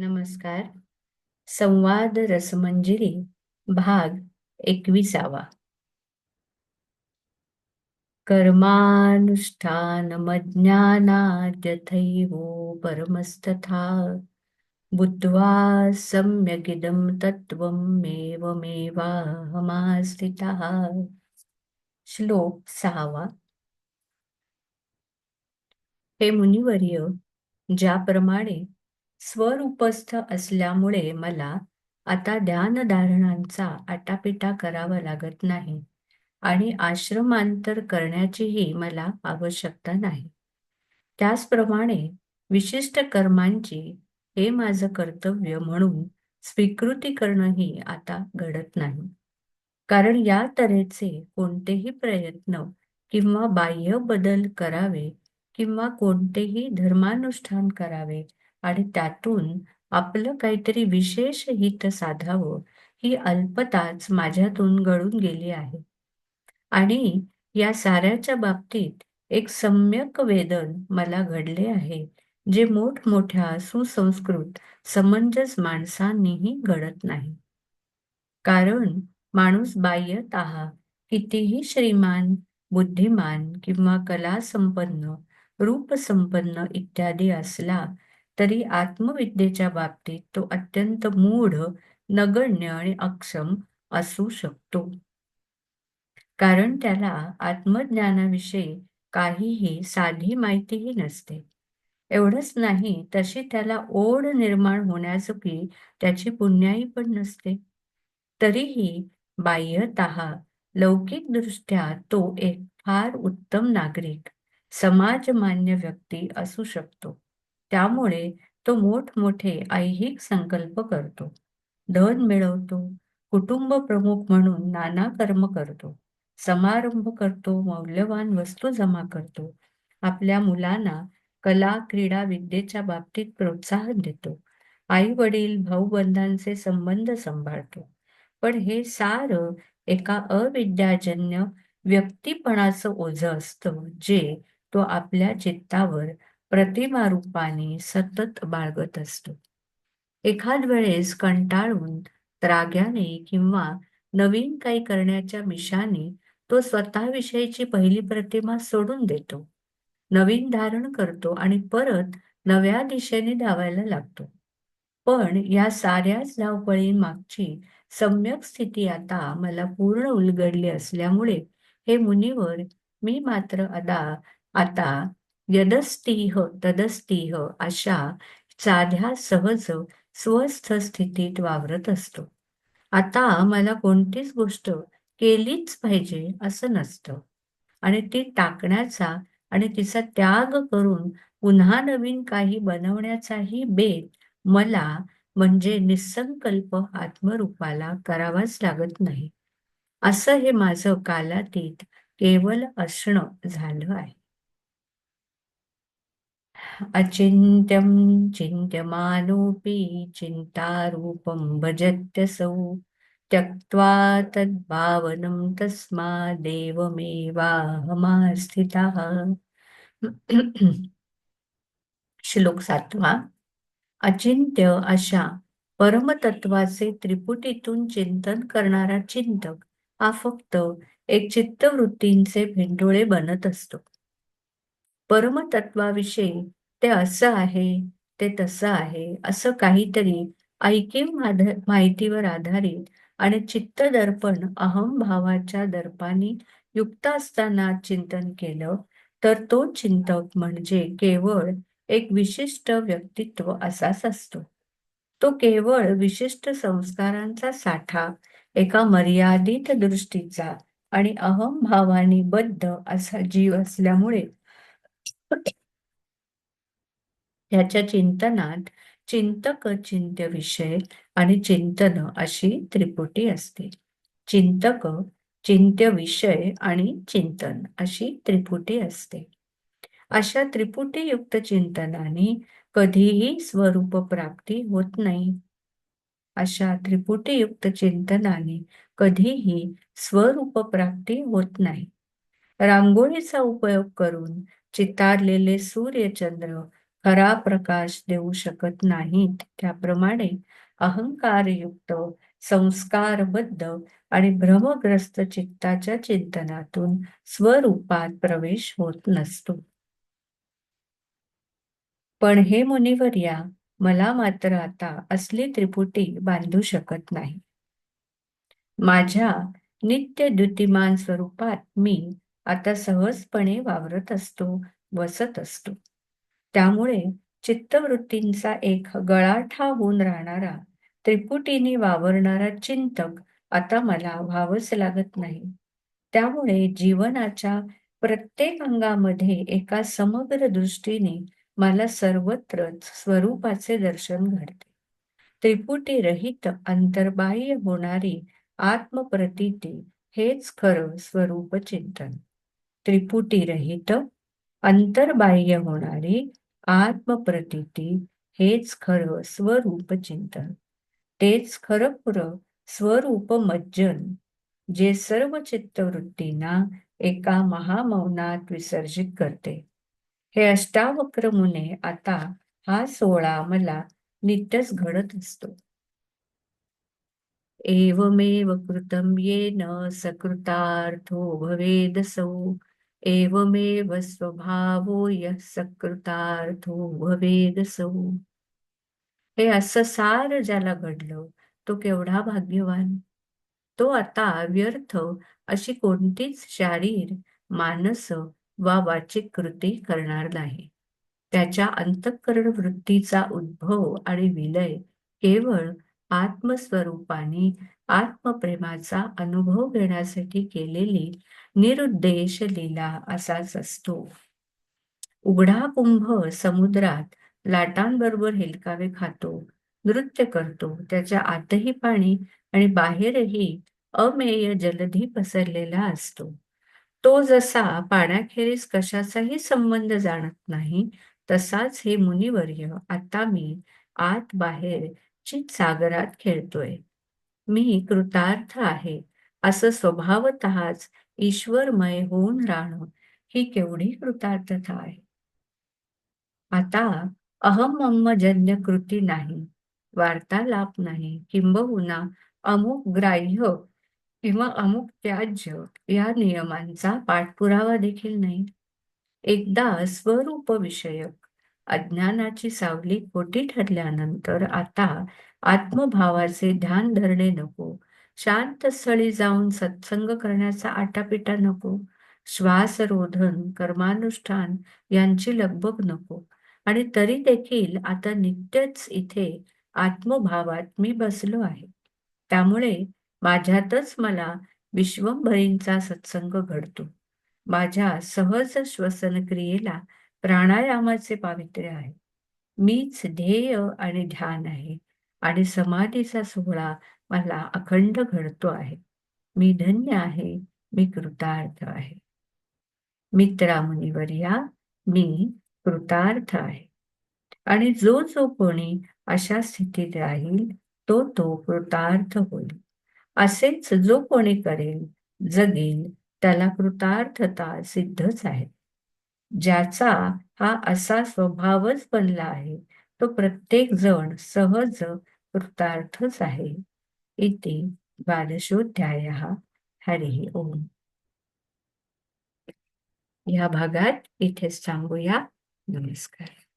नमस्कार. संवाद रसमंजिरी भाग एकविसावा. कर्मानुष्ठानमज्ञानाद्यथैवो परमस्तथा. बुद्ध्वा सम्यगिदं तत्त्वमेवमेवाहमास्थितः श्लोक सहावा. हे मुनिवर्य ज्याप्रमाणे स्वरूपस्थ असल्यामुळे मला आता ध्यानधारणांचा आटापिटा करावा लागत नाही आणि आश्रमांतर करण्याचीही मला आवश्यकता नाही. त्याचप्रमाणे विशिष्ट कर्मांची हे माझं कर्तव्य म्हणून स्वीकृती करणंही आता घडत नाही. कारण या तऱ्हेचे कोणतेही प्रयत्न किंवा बाह्य बदल करावे किंवा कोणतेही धर्मानुष्ठान करावे आणि त्यातून आपलं काहीतरी विशेष हित साधावं ही अल्पताच माझ्यातून गळून गेली आहे. आणि या साऱ्याच्या बाबतीत एक सम्यक वेदन मला घडले आहे जे मोठमोठ्या सुसंस्कृत समंजस माणसांनीही घडत नाही. कारण माणूस बाह्यत कितीही श्रीमान बुद्धिमान किंवा कला संपन्न रूप संपन्न इत्यादी असला तरी आत्मविद्येच्या बाबतीत तो अत्यंत मूढ नगण्य आणि अक्षम असू शकतो. कारण त्याला आत्मज्ञानाविषयी काहीही साधी माहितीही नसते. एवढंच नाही तशी त्याला ओढ निर्माण होण्याचुकी त्याची पुण्याई पण नसते. तरीही बाह्यत लौकिकदृष्ट्या तो एक फार उत्तम नागरिक समाजमान्य व्यक्ती असू शकतो. त्यामुळे तो मोठमोठे ऐहिक संकल्प करतो. धन मिळवतो कुटुंब प्रमुख म्हणून नाना कर्म करतो समारंभ करतो मौल्यवान वस्तू जमा करतो आपल्या मुलांना कला क्रीडा विद्येच्या बाबतीत प्रोत्साहन देतो आई वडील भाऊबंधांचे संबंध सांभाळतो. पण हे सार एका अविद्याजन्य व्यक्तीपणाचं ओझ असतं जे तो आपल्या चित्तावर प्रतिमा रूपाने सतत बाळगत असतो. एखाद वेळेस कंटाळून त्राग्याने किंवा नवीन काही करण्याच्या मिशाने तो स्वतःविषयीची पहिली प्रतिमा सोडून देतो. नवीन धारण करतो आणि परत नव्या दिशेने धावायला लागतो. पण या साऱ्याच धावपळींमागची सम्यक स्थिती आता मला पूर्ण उलगडली असल्यामुळे हे मुनीवर मी मात्र अदा आता यदस्तीह तदस्तीह अशा साध्या सहज स्वस्थ स्थितीत वावरत असतो आता मला कोणतीच गोष्ट केलीच पाहिजे असं नसतं. आणि ती टाकण्याचा आणि तिचा त्याग करून पुन्हा नवीन काही बनवण्याचाही बेत मला म्हणजे निसंकल्प आत्मरूपाला करावाच लागत नाही. असं हे माझं कालातीत केवळ असणं झालं आहे. अचिन्त्यं चिन्त्यमानोऽपि चिन्तारूपं भजत्यसौ त्यक्त्वा तद्भावनं तस्मादेवमेवाहमास्थितः। श्लोक सातवा। अचिंत्य अशा परमतत्वाचे त्रिपुटीतून चिंतन करणारा चिंतक हा फक्त एक चित्तवृत्तींचे भेंडोळे बनत असतो. परमतत्वाविषयी ते असं आहे ते तसं आहे असं काहीतरी ऐकीव माहितीवर आधारित आणि चित्त दर्पण अहमभावाच्या दर्पाने दर्पानी युक्त असताना चिंतन केलं तर तो चिंतक म्हणजे केवळ एक विशिष्ट व्यक्तित्व असाच असतो. तो केवळ विशिष्ट संस्कारांचा साठा एका मर्यादित दृष्टीचा आणि अहमभावाने बद्ध असा जीव असल्यामुळे ह्याच्या चिंतनात चिंतक चिंत्य विषय आणि चिंतन अशी त्रिपुटी असते. चिंतक चिंत्य विषय आणि चिंतन अशी त्रिपुटी असते. अशा त्रिपुटीयुक्त चिंतनाने कधीही स्वरूप प्राप्ती होत नाही. अशा त्रिपुटीयुक्त चिंतनाने कधीही स्वरूप प्राप्ती होत नाही. रांगोळीचा उपयोग करून चितारलेले सूर्यचंद्र खरा प्रकाश देऊ शकत नाहीत. त्याप्रमाणे अहंकारयुक्त संस्कारबद्ध आणि भ्रमग्रस्त चित्ताच्या चिंतनातून स्वरूपात प्रवेश होत नसतो. पण हे मुनिवर्या मला मात्र आता असली त्रिपुटी बांधू शकत नाही. माझ्या नित्य द्युतिमान स्वरूपात मी आता सहजपणे वावरत असतो बसत असतो. त्यामुळे चित्तवृत्तींचा एक गळाठा होऊन राहणारा त्रिपुटीने वावरणारा चिंतक आता मला व्हावंच लागत नाही. त्यामुळे जीवनाच्या प्रत्येक अंगामध्ये एका समग्र दृष्टीने मला सर्वत्रच स्वरूपाचे दर्शन घडते. त्रिपुटी रहित अंतर्बाह्य होणारी आत्मप्रतीती हेच खरं स्वरूप चिंतन. त्रिपुटी रहित अंतर्बाह्य होणारी आत्मप्रतीती हेच खरं स्वरूप चिंतन. तेच खरं पुरं स्वरूप मज्जन जे सर्व चित्तवृत्तींना एका महामौनात विसर्जित करते. हे अष्टावक्र मुने आता हा सोहळा मला नित्यच घडत असतो. एवमेव कृतम येन सकृतार्थो भवेदसौ एवमेव स्वभावो यः सकृतार्थो भवेदसौ। हे असं सार ज्याला घडलं तो केवढा भाग्यवान. तो आता व्यर्थ अशी कोणतीच शारीर मानस वा वाचिक कृती करणार नाही. त्याच्या अंतःकरण वृत्तीचा उद्भव आणि विलय केवळ आत्मस्वरूपाने आत्मप्रेमाचा अनुभव घेण्यासाठी केलेली निरुद्देश लीला असाच असतो. उघडा कुंभ समुद्रात लाटांबरोबर हेलकावे खातो नृत्य करतो त्याच्या आतही पाणी आणि बाहेरही अमेय जलधी पसरलेला असतो. तो जसा पाण्याखेरीज कशाचाही संबंध जाणत नाही तसाच हे मुनिवर्य आता मी आत बाहेर चित सागरात खेळतोय. मी कृतार्थ आहे. असं स्वभावतःच ईश्वरमय होऊन राहणं ही केवढी कृतार्थता आहे. आता अहमजन्य कृती नाही वार्तालाप नाही किंबहुना अमुक ग्राह्य किंवा अमुक त्याज्य या नियमांचा पाठपुरावा देखील नाही. एकदा स्वरूप विषयक अज्ञानाची सावली खोटी ठरल्यानंतर आता आत्मभावाचे ध्यान धरणे नको. शांत स्थळी जाऊन सत्संग करण्याचा आटापिटा नको. श्वासरोधन कर्मानुष्ठान यांची लगबग नको. आणि तरी देखील आता नित्यच इथे आत्मभावात मी बसलो आहे. त्यामुळे माझ्यातच मला विश्वंभरींचा सत्संग घडतो. माझ्या सहज श्वसन क्रियेला प्राणायामाचे पावित्र्य आहे. मीच ध्येय आणि ध्यान आहे आणि समाधीचा सोहळा मला अखंड घडतो आहे. मी धन्य आहे मी कृतार्थ आहे. मित्रा मुनिवर्या मी कृतार्थ आहे. आणि जो जो कोणी अशा स्थितीत राहील तो तो कृतार्थ होईल. असेच जो कोणी करेल जगेल त्याला कृतार्थता सिद्धच आहे. ज्याचा हा असा स्वभावच बनला आहे तो प्रत्येक जण सहज कृतार्थच आहे. इथे बालशोध्याय. हरी ओम. या भागात इथेच थांबूया. नमस्कार.